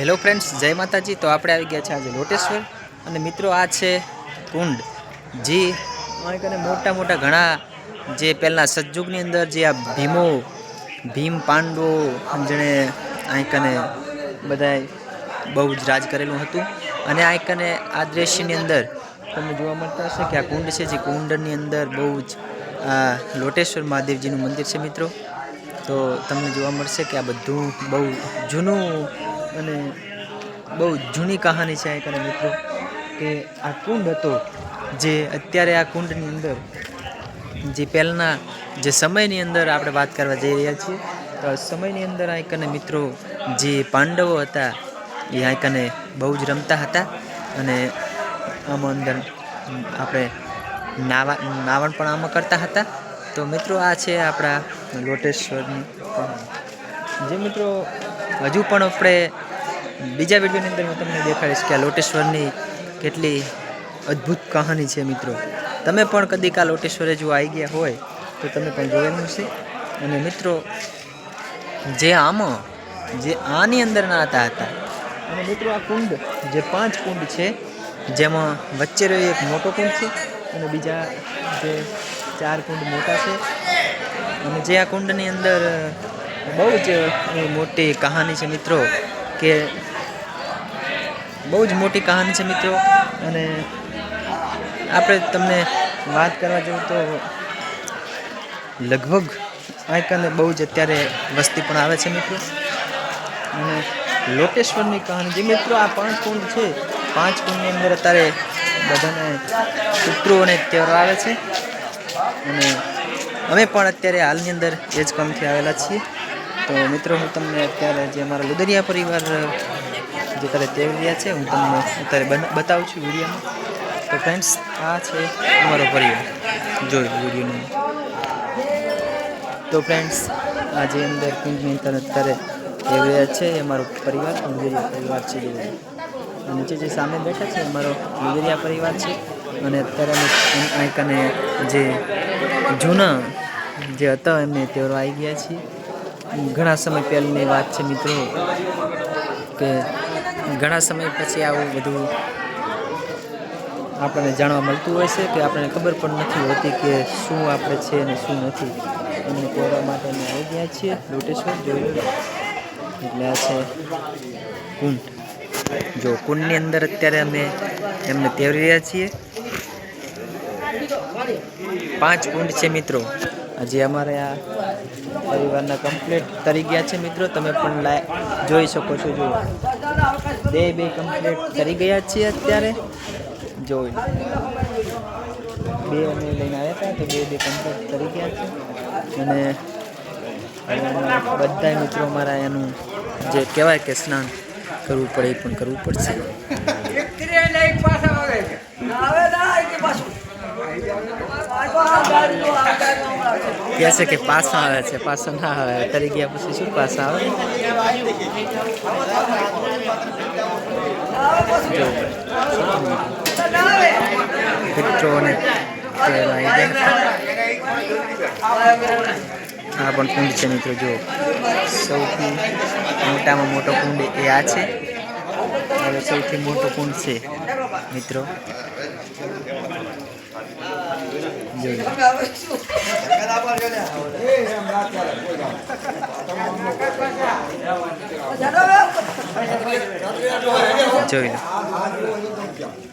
Hello friends જય માતાજી. તો આપણે આવી ગયા છે આજે લોટેશ્વર. અને મિત્રો આ છે કુંડ. જે કને મોટા મોટા ઘણા જે પહેલાં સતયુગની અંદર જે આ ભીમો, ભીમ પાંડવો જેણે અહીં કને બધાય બહુ જ રાજ કરેલું હતું. અને અહીં કને આ દ્રશ્યની અંદર તમને જોવા મળતા હશે કે આ કુંડ છે, જે કુંડની અંદર બહુ જ, આ લોટેશ્વર મહાદેવજીનું મંદિર છે મિત્રો. તો તમને જોવા મળશે કે આ બધું બહુ જૂનું અને બહુ જૂની કહાની છે એક અને મિત્રો, કે આ કુંડ હતો જે અત્યારે આ કુંડની અંદર, જે પહેલાંના જે સમયની અંદર આપણે વાત કરવા જઈ રહ્યા છીએ, તો સમયની અંદર આ કને મિત્રો જે પાંડવો હતા, એ આ કને બહુ જ રમતા હતા અને આમાં અંદર આપણે નાવા, નાવણ પણ આમાં કરતા હતા. તો મિત્રો આ છે આપણા લોટેશ્વરની જે મિત્રો હજુ પણ આપણે બીજા વિડીયોની અંદર હું તમને દેખાડીશ કે આ લોટેશ્વરની કેટલી અદ્ભુત કહાની છે મિત્રો. તમે પણ કદી આ લોટેશ્વરે જો આવી ગયા હોય, તો તમે પણ જોયેલું છે અને મિત્રો, જે આમાં, જે આની અંદર નાતા હતા. અને મિત્રો, આ કુંડ, જે પાંચ કુંડ છે, જેમાં વચ્ચે રહ્યો એક મોટો કુંડ છે અને બીજા જે ચાર કુંડ મોટા છે. અને જે આ કુંડની અંદર બહુ જ મોટી કહાની છે મિત્રો કે બહુ જ મોટી કહાની છે મિત્રો. અને આપણે તમને વાત કરવા જવું તો લગભગ આ કને બહુ જ અત્યારે વસ્તી પણ આવે છે મિત્રો. અને લોટેશ્વરની કહાની જે મિત્રો આ પાંચ કુંડ છે, પાંચ કુંડની અંદર અત્યારે બધાને પિતૃ અને તહેવારો આવે છે. અને અમે પણ અત્યારે હાલની અંદર એ જ કામથી આવેલા છીએ. તો મિત્રો, હું તમને અત્યારે જે અમારા લુદરિયા પરિવાર જે અત્યારે તેવી રહ્યા છે, હું તમને અત્યારે બતાવું છું વિડીયોમાં. તો ફ્રેન્ડ્સ આ છે અમારો પરિવાર. જોઈ વિડીયોની. તો ફ્રેન્ડ્સ આ જે અંદર કુંજની અંદર અત્યારે તેવી રહ્યા છે એ અમારો પરિવાર લુદરિયા પરિવાર છે જોઈ નીચે જે સામે બેઠા છે અમારો લુદરિયા પરિવાર છે. અને અત્યારે અમે કને જે જૂના જે હતા, એમને તહેવારો આવી ગયા છીએ. ઘણા સમય પહેલાંની વાત છે મિત્રો કે ઘણા સમય પછી આવું બધું આપણને જાણવા મળતું હોય છે કે આપણને ખબર પણ નથી હોતી કે શું આપણે છે અને શું નથી. એમને કહેવા માટે અમે આવી ગયા છીએ. લોટેશ્વર, જોયું? એટલે આ છે કુંડ. જો કુંડની અંદર અત્યારે અમે એમને તેવરી રહ્યા છીએ. પાંચ કુંડ છે મિત્રો. હજી અમારે આ પરિવારના કમ્પ્લીટ તરી ગયા છે મિત્રો. તમે પણ જોઈ શકો છો જો બે બે કમ્પ્લીટ તરી ગયા છીએ અત્યારે. જોઈ. બે અમે લઈને આવ્યા હતા, તો બે બે કમ્પ્લીટ તરી ગયા છે. અને બધા મિત્રો અમારા એનું જે કહેવાય કે સ્નાન કરવું પડે એ પણ કરવું પડશે. કહે છે કે પાછા આવે છે પાછા ના આવે. તરી ગયા પછી શું તેલ આવી? આ પણ કુંડ છે મિત્રો, જો. સૌથી મોટામાં મોટો કુંડ એ આ છે. હવે સૌથી મોટો કુંડ છે મિત્રો. જોઈ લો